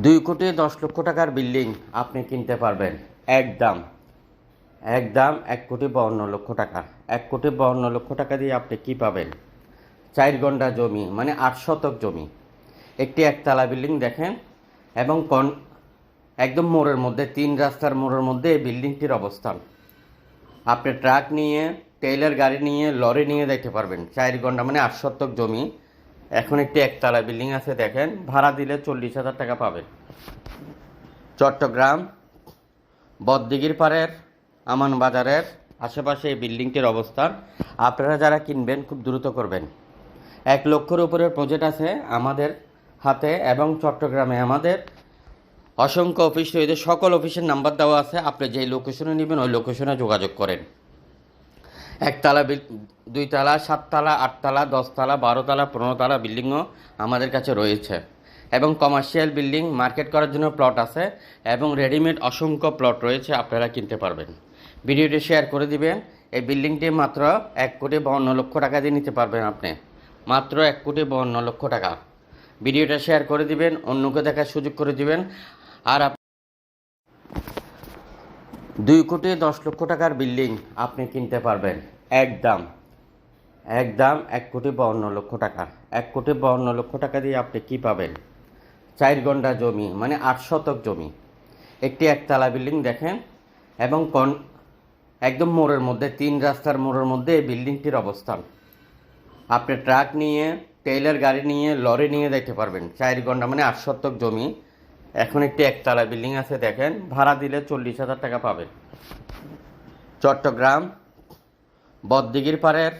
দুই কোটি দশ লক্ষ টাকার বিল্ডিং আপনি কিনতে পারবেন। একদম একদম এক কোটি বাউন্ন লক্ষ টাকা। এক কোটি বাউন্ন লক্ষ টাকা দিয়ে আপনি কি পাবেন? চার ঘণ্টা জমি মানে আট শতক জমি। একটি একতলা বিল্ডিং দেখেন, এবং কন একদম মোড়ের মধ্যে, তিন রাস্তার মোড়ের মধ্যে এই বিল্ডিংটির অবস্থান। আপনি ট্রাক নিয়ে, টেইলার গাড়ি নিয়ে, লরি নিয়ে দেখতে পারবেন। চার ঘণ্টা মানে আট শতক জমি। এখন একটি একতলা বিল্ডিং আছে, দেখেন। ভাড়া দিলে চল্লিশ হাজার টাকা পাবেন চট্টগ্রাম, বদদিঘির পাড়ের, আমান বাজারের আশেপাশে এই বিল্ডিংটির অবস্থান আপনারা যারা কিনবেন, খুব দ্রুত করবেন। এক লক্ষের উপরের প্রজেক্ট আছে আমাদের হাতে এবং চট্টগ্রামে। আমাদের অসংখ্য অফিস রয়েছে। সকল অফিসের নাম্বার দেওয়া আছে। আপনি যেই লোকেশনে নেবেন, ওই লোকেশনে যোগাযোগ করেন। একতলা দুইতলা সাততলা আটতলা দশতলা বারোতলা পনেরোতলা বিল্ডিংও আমাদের কাছে রয়েছে। এবং কমার্শিয়াল বিল্ডিং মার্কেট করার জন্য প্লট আছে এবং রেডিমেড অসংখ্য প্লট রয়েছে, আপনারা কিনতে পারবেন। ভিডিওটি শেয়ার করে দিবেন। এই বিল্ডিংটি মাত্র এক কোটি বাউন্ন লক্ষ টাকা দিয়ে নিতে পারবেন আপনি। মাত্র এক কোটি বাউন্ন লক্ষ টাকা। ভিডিওটা শেয়ার করে দিবেন, অন্যকে দেখার সুযোগ করে দিবেন। আর দুই কোটি দশ লক্ষ টাকার বিল্ডিং আপনি কিনতে পারবেন। একদম একদম এক কোটি বাউন্ন লক্ষ টাকা। এক কোটি বাউন্ন লক্ষ টাকা দিয়ে আপনি কি পাবেন? চার গন্ডা জমি মানে আট শতক জমি। একটি একতলা বিল্ডিং দেখেন, এবং কন একদম মোড়ের মধ্যে, তিন রাস্তার মোড়ের মধ্যে এই বিল্ডিংটির অবস্থান। আপনি ট্রাক নিয়ে, টেইলার গাড়ি নিয়ে, লরি নিয়ে দেখতে পারবেন। চার ঘণ্টা মানে আট শতক জমি। এখন একটি একতলা বিল্ডিং আছে, দেখেন। ভাড়া দিলে চল্লিশ হাজার টাকা পাবেন চট্টগ্রাম, বদদিঘির পাড়ের,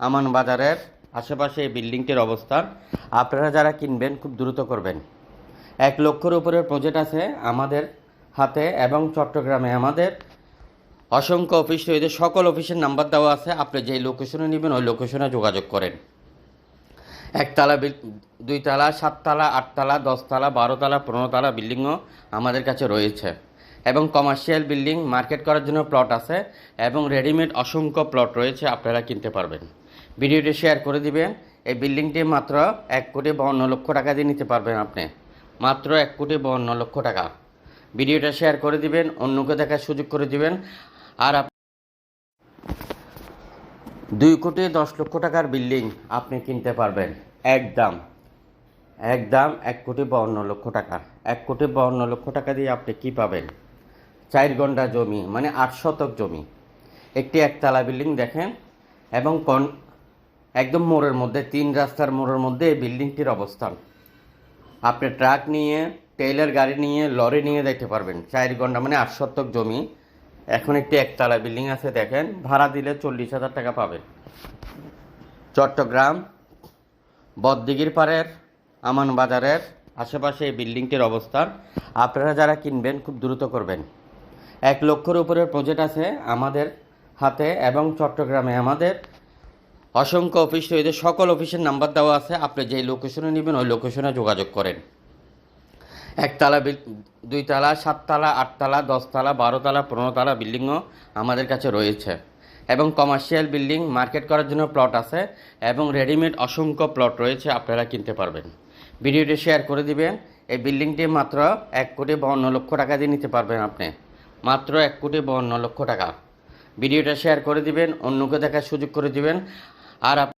আমান বাজারের আশেপাশে এই বিল্ডিংটির অবস্থান আপনারা যারা কিনবেন, খুব দ্রুত করবেন। এক লক্ষের উপরের প্রজেক্ট আছে আমাদের হাতে এবং চট্টগ্রামে। আমাদের অসংখ্য অফিস রয়েছে, সকল অফিসের নাম্বার দেওয়া আছে। আপনি যেই লোকেশনে নেবেন, ওই লোকেশনে যোগাযোগ করেন। একতলা দুইতলা, সাততলা, আটতলা, দশতলা, বারোতলা, পনেরোতলা বিল্ডিংও আমাদের কাছে রয়েছে। এবং কমার্শিয়াল বিল্ডিং মার্কেট করার জন্য প্লট আছে এবং রেডিমেড অসংখ্য প্লট রয়েছে, আপনারা কিনতে পারবেন। ভিডিওটি শেয়ার করে দিবেন। এই বিল্ডিংটি মাত্র এক কোটি বাউন্ন লক্ষ টাকা দিয়ে নিতে পারবেন আপনি। মাত্র এক কোটি বাউন্ন লক্ষ টাকা। ভিডিওটা শেয়ার করে দিবেন, অন্যকে দেখার সুযোগ করে দিবেন। আর দুই কোটি দশ লক্ষ টাকার বিল্ডিং আপনি কিনতে পারবেন। একদম। একদম এক কোটি বাউন্ন লক্ষ টাকা। এক কোটি বাউন্ন লক্ষ টাকা দিয়ে আপনি কি পাবেন? চার গন্ডা জমি মানে আট শতক জমি। একটি একতলা বিল্ডিং দেখেন, এবং কন একদম মোড়ের মধ্যে, তিন রাস্তার মোড়ের মধ্যে এই বিল্ডিংটির অবস্থান। আপনি ট্রাক নিয়ে, টেইলার গাড়ি নিয়ে, লরি নিয়ে দেখতে পারবেন। চার ঘণ্টা মানে আট শতক জমি। এখন একটি একতলা বিল্ডিং আছে, দেখেন, ভাড়া দিলে চল্লিশ হাজার টাকা পাবেন। চট্টগ্রাম, বদদিঘির পাড়ের আমান বাজারের আশেপাশে এই বিল্ডিংটির অবস্থান আপনারা যারা কিনবেন, খুব দ্রুত করবেন। এক লক্ষের উপরের প্রজেক্ট আছে আমাদের হাতে এবং চট্টগ্রামে। আমাদের অসংখ্য অফিস রয়েছে সকল অফিসের নাম্বার দেওয়া আছে। আপনি যেই লোকেশনে নেবেন, ওই লোকেশনে যোগাযোগ করেন। একতলা দুইতলা, সাততলা, আটতলা, দশতলা, বারোতলা, পনেরোতলা বিল্ডিংও আমাদের কাছে রয়েছে। এবং কমার্শিয়াল বিল্ডিং মার্কেট করার জন্য প্লট আছে। এবং রেডিমেড অসংখ্য প্লট রয়েছে, আপনারা কিনতে পারবেন। ভিডিওটি শেয়ার করে দিবেন এই বিল্ডিংটি মাত্র এক কোটি বাউন্ন লক্ষ টাকা দিয়ে নিতে পারবেন আপনি। মাত্র এক কোটি বাউন্ন লক্ষ টাকা। ভিডিওটা শেয়ার করে দিবেন, অন্যকে দেখার সুযোগ করে দিবেন। আর আপ-